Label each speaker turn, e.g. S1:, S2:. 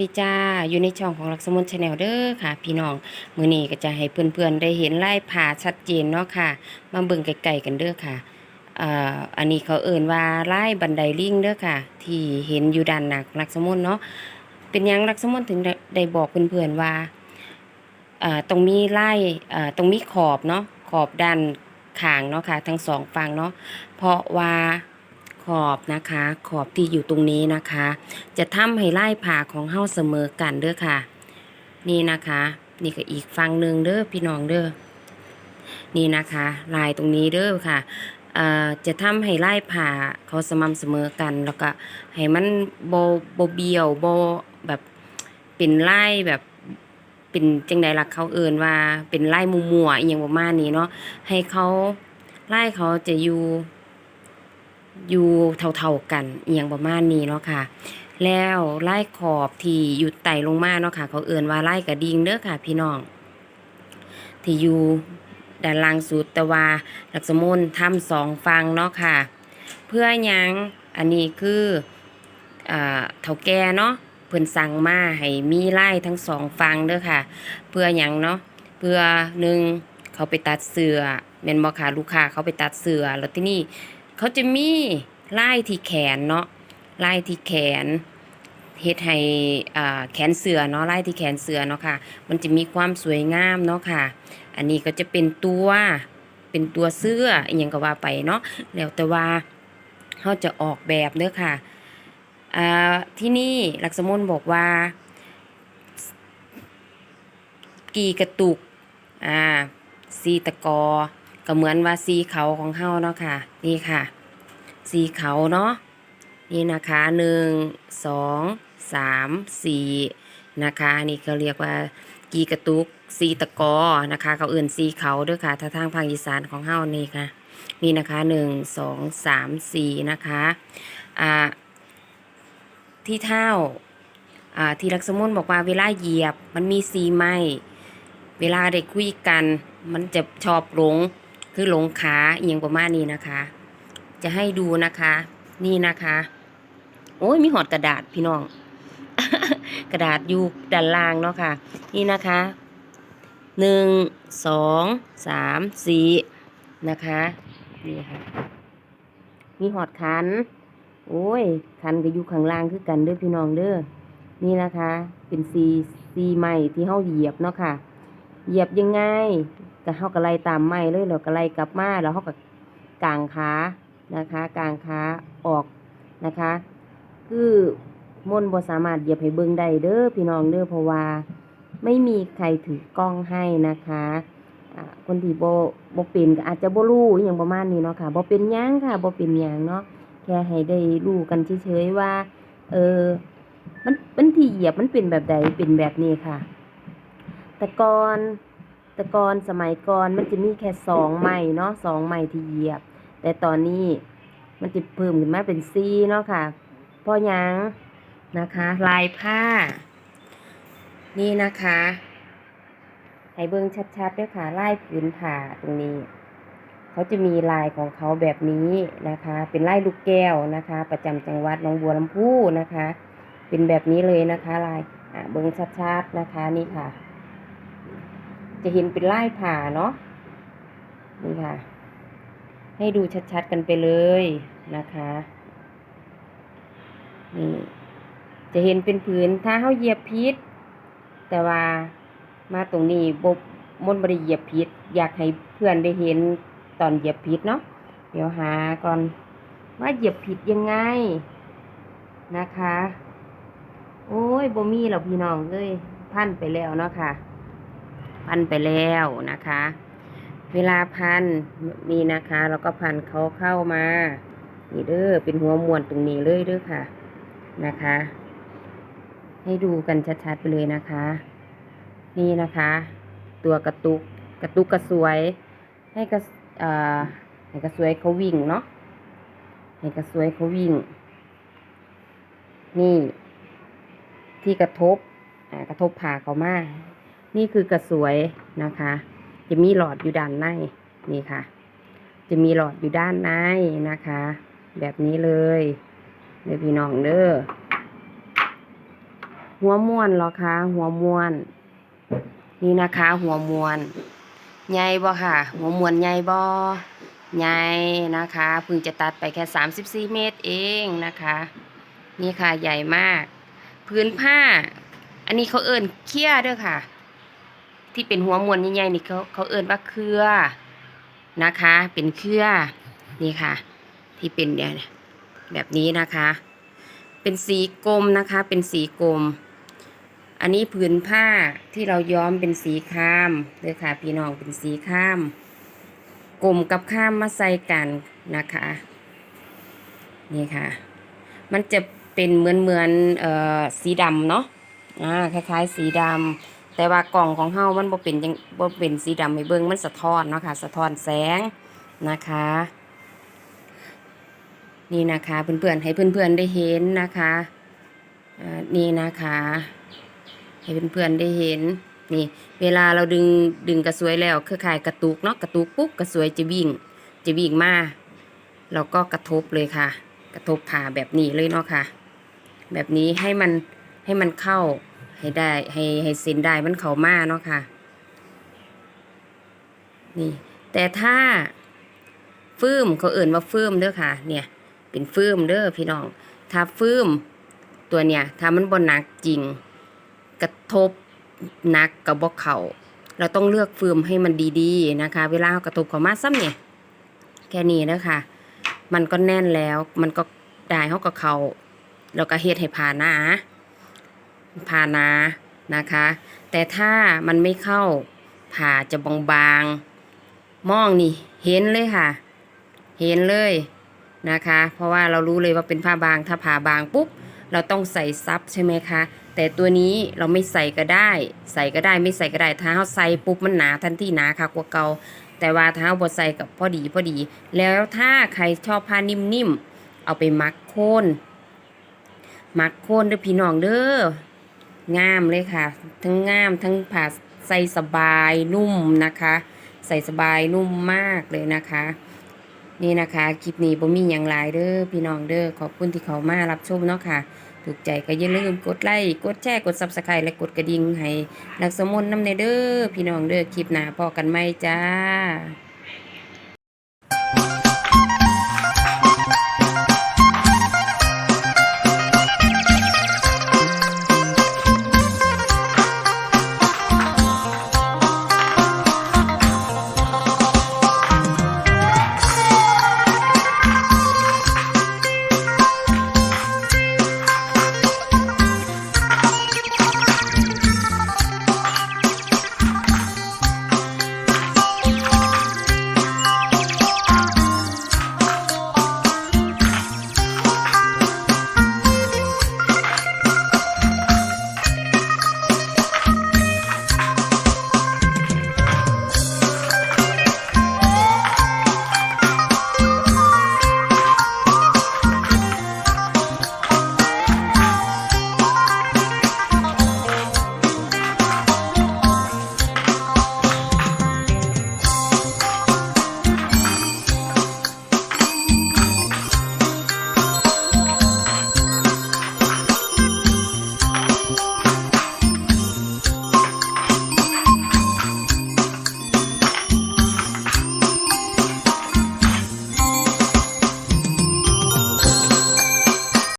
S1: ดีจ้า อยู่ในช่องของลักษมุนชาแนลเด้อค่ะ พี่น้อง มือนี้ก็จะให้เพื่อนๆได้เห็นไลายผ่าชัดเจนเนาะค่ะ มาเบิ่งไกลๆกันเด้อค่ะอ่าอันนี้เขาเอ่นว่าไลายบันไดลิงเด้อค่ะ ที่เห็นอยู่ด้านหน้าของลักษมุนเนาะ เป็นยังลักษมุนถึงได้บอกเพื่อนๆว่าอ่าตรงมีลายอ่าตรงมีขอบเนาะ ขอบด้านข้างเนาะค่ะ ทั้งสองฝั่งเนาะ เพราะว่า ขอบนะคะ ขอบที่อยู่ตรงนี้นะคะ จะทำให้ไล่ผ่าของเฮาเสมอกันเด้อค่ะ นี่นะคะ นี่ก็อีกฝั่งหนึ่งเด้อพี่น้องเด้อนี่นะคะ ลายตรงนี้เด้อค่ะจะทำให้ไล่ผ่าเขาสม่ำเสมอกัน แล้วก็ให้มันโบโบเบียวโบแบบเป็นไล่แบบเป็นจังใดล่ะเขาเอินว่าเป็นไล่มัวมัวๆอย่างประมาณนี้เนาะให้เขาไล่เขาจะอยู่ อยู่เท่าๆกันอหย่างประมาณนี้เนาะค่ะ แล้วไล่ขอบที่อยู่ไต่ลงมาเนาะค่ะ เขาเอื่นว่าไล่กระดิ่งเด้อค่ะ พี่น้อง ที่อยู่ด้านล่างสุดแต่ว่าลักษมุนทำสองฟังเนาะค่ะ เพื่อยังอันนี้คืออ่าเท่าแก่เนาะเพิ่นสั่งมาให้มีไล่ทั้งสองฟังเด้อค่ะ เพื่อยังเนาะเพื่อหนึ่งเขาไปตัดเสือแม่นบ่ค่ะลูกค้าเขาไปตัดเสือแล้วที่นี่ เขาจะมีไล่ที่แขนเนาะไล่ที่แขนเฮ็ดให้อ่าแขนเสือเนาะไล่ที่แขนเสือเนาะค่ะ มันจะมีความสวยงามเนาะค่ะ อันนี้ก็จะเป็นตัวเป็นตัวเสื้ออหยังก็ว่าไปเนาะแล้วแต่ว่าเขาจะออกแบบเด้อค่ะอ่าที่นี่ลักษมนบอกว่า กีกระตุกอ่าซีตะกอ ก็เหมือนว่าสีเขาของเฮาเนาะค่ะ นี่ค่ะ สีเขาเนาะ นี่นะคะหนึ่งสองสามสี่นะคะนี่เขาเรียกว่ากีกระตุกสีตะกอนะคะ เขาเอื่นสีเขาด้วยค่ะถ้าทางภาคอีสานของเฮานี่ค่ะ นี่นะคะหนึ่งสองสามสี่นะคะอ่าที่เท้าอ่าที่ลักษมุนบอกว่าเวลาเหยียบมันมีสีไหมเวลาได้คุยกัน มันจะชอบหลง คือหลงขาเอียงประมาณนี้นะคะ จะให้ดูนะคะ นี่นะคะ โอ้ยมีหอดกระดาษพี่น้อง กระดาษอยู่ด้านล่างเนาะค่ะ นี่นะคะหนึ่งสองสามสี่นะคะ นี่ค่ะ มีหอดขัน โอ้ยขันก็อยู่ข้างล่างคือกันเด้อพี่น้องเด้อนี่นะคะ เป็นซีซีใหม่ที่เฮาเหยียบเนาะค่ะ เหยียบยังไงก็เฮาก็ไล่ตามไม้เลยแล้วก็ไล่กลับมาแล้วเฮาก็กางขานะคะกางขาออกนะคะ คือมนบ่สามารถเหยียบให้เบิ่งได้เด้อพี่น้องเด้อเพราะว่าไม่มีใครถือกล้องให้นะคะคนที่บ่บ่เป็นก็อาจจะโบรู้อหยังประมาณนี้เนาะค่ะโบเป็นยังค่ะโบเป็นยังเนาะแค่ให้ได้รู้กันเฉยๆว่า เออมันมันที่เหยียบมันเป็นแบบใดเป็นแบบนี้ค่ะ แต่ก่อนแต่ก่อนสมัยก่อนมันจะมีแค่สองไม้เนาะสองไม้ที่เหยียบ แต่ตอนนี้มันจะเพิ่มขึ้นมาเป็นซีเนาะค่ะพราะหยังนะคะ ลายผ้า นี่นะคะให้เบิ่งชัดๆด้วยค่ะลายผืนผ่าตรงนี้ เขาจะมีลายของเขาแบบนี้นะคะ เป็นลายลูกแก้วนะคะ ประจำจังหวัดหนองบัวลำพูนะคะ เป็นแบบนี้เลยนะคะ ลายอะเบิ่งชัดๆนะคะนี่ค่ะ จะเห็นเป็นลายผ่าเนาะนี่ค่ะ ให้ดูชัดๆกันไปเลยนะคะนี่จะเห็นเป็นผืนถ้าเขาเหยียบพิษแต่ว่ามาตรงนี้บบมนบริเหยียบพิษอยากให้เพื่อนได้เห็นตอนเหยียบพิษเนาะเดี๋ยวหาก่อนว่าเหยียบผิดยังไงนะคะ โอ้ยบ่มีหรอกพี่น้องเอ้ยพันไปแล้วเนาะค่ะ พันไปแล้วนะคะ เวลาพันนี่นะคะแล้วก็พันเขาเข้ามานี่เด้อเป็นหัวมวนตรงนี้เลยเด้อค่ะนะคะ ให้ดูกันชัดๆไปเลยนะคะ นี่นะคะ ตัวกระตุกกระตุกกระสวย ให้กระอ่อให้กระสวยเขาวิ่งเนาะให้กระสวยเขาวิ่ง นี่ ที่กระทบกระทบผ่าเขามา นี่คือกระสวยนะคะ จะมีหลอดอยู่ด้านในนี่ค่ะ จะมีหลอดอยู่ด้านในนะคะ แบบนี้เลยเดี๋ยวพี่น้องเด้อหัวม้วนหรอคะหัวม้วน นี่นะคะ หัวม้วนใหญ่บ่ค่ะ หัวม้วนใหญ่บ่ใหญ่นะคะเพิ่งจะตัดไปแค่34เมตรเองนะคะ นี่ค่ะใหญ่มาก พื้นผ้า อันนี้เขาเอิ้นเคี้ยเด้อค่ะ ที่เป็นหัวมวนใหญ่ๆนี่เขาเขาเอิ้นว่าเครือนะคะ เป็นเครือนี่ค่ะ ที่เป็นเนี่ยแบบนี้นะคะ เป็นสีกรมนะคะ เป็นสีกรมอันนี้ผืนผ้าที่เราย้อมเป็นสีข้ามเด้อค่ะพี่น้องเป็นสีข้ามกลมกับข้ามมาใส่กันนะคะ นี่ค่ะ มันจะเป็นเหมือนเหมือนเอ่อสีดำเนาะอ่าคล้ายๆ สีดำ แต่ว่ากล่องของเฮามันบ่เป็นจังบ่เป็นสีดำให้เบิ่งมันสะท้อนเนาะค่ะสะท้อนแสงนะคะ นี่นะคะเพื่อนๆให้เพื่อนๆได้เห็นนะคะอ่านี่นะคะให้เพื่อนๆได้เห็นนี่เวลาเราดึงดึงกระสวยแล้วคือขายกระตุกเนาะกระตุกปุ๊บกระสวยจะวิ่งจะวิ่งมาเราก็กระทบเลยค่ะ กระทบผ่าแบบนี้เลยเนาะค่ะ แบบนี้ให้มันให้มันเข้า ให้ได้ให้ให้ส้นได้มันเข้ามาเนาะค่ะ นี่แต่ถ้าฟืมเขาเอื่นว่าฟืมเด้อค่ะ เนี่ย เป็นฟืมเด้อพี่น้อง ถ้าฟืมตัวเนี่ยถ้ามันบนหนักจริง กระทบหนักกับบกเขาเราต้องเลือกฟืมให้มันดีๆนะคะ เวลากระทบเขามาซ้ำเนี่ยแค่นี้นะคะมันก็แน่นแล้ว มันก็ได้เขากับเขาแล้วก็เฮ็ดให้ผ่าหนา ผ่านานะคะ แต่ถ้ามันไม่เข้าผ่าจะบางๆมองนี่เห็นเลยค่ะ เห็นเลยนะคะ เพราะว่าเรารู้เลยว่าเป็นผ้าบางถ้าผ่าบางปุ๊บเราต้องใส่ซับใช่ไหมคะ แต่ตัวนี้เราไม่ใส่ก็ได้ ใส่ก็ได้ไม่ใส่ก็ได้ถ้าเราใส่ปุ๊บมันหนาทันทีหนาค่ะกว่าเก่าแต่ว่าถ้าเราบดใส่กับพอดีพอดี แล้วถ้าใครชอบผ้านิ่มๆเอาไปมักโคนมักโคนเด้อพี่น้องเด้อ งามเลยค่ะ ทั้งงามทั้งผ่าใส่สบายนุ่มนะคะ ใส่สบายนุ่มมากเลยนะคะ นี่นะคะคลิปนี้บ่มีอย่างไรเด้อพี่น้องเด้อขอบคุณที่เขามารับชมเนาะค่ะถูกใจก็อย่าลืมกดไลค์กดแชร์กด Subscribe และกดกระดิ่งให้นักสมนต์น้ำในเด้อพี่น้องเด้อคลิปหน้าพอกันไหมจ้า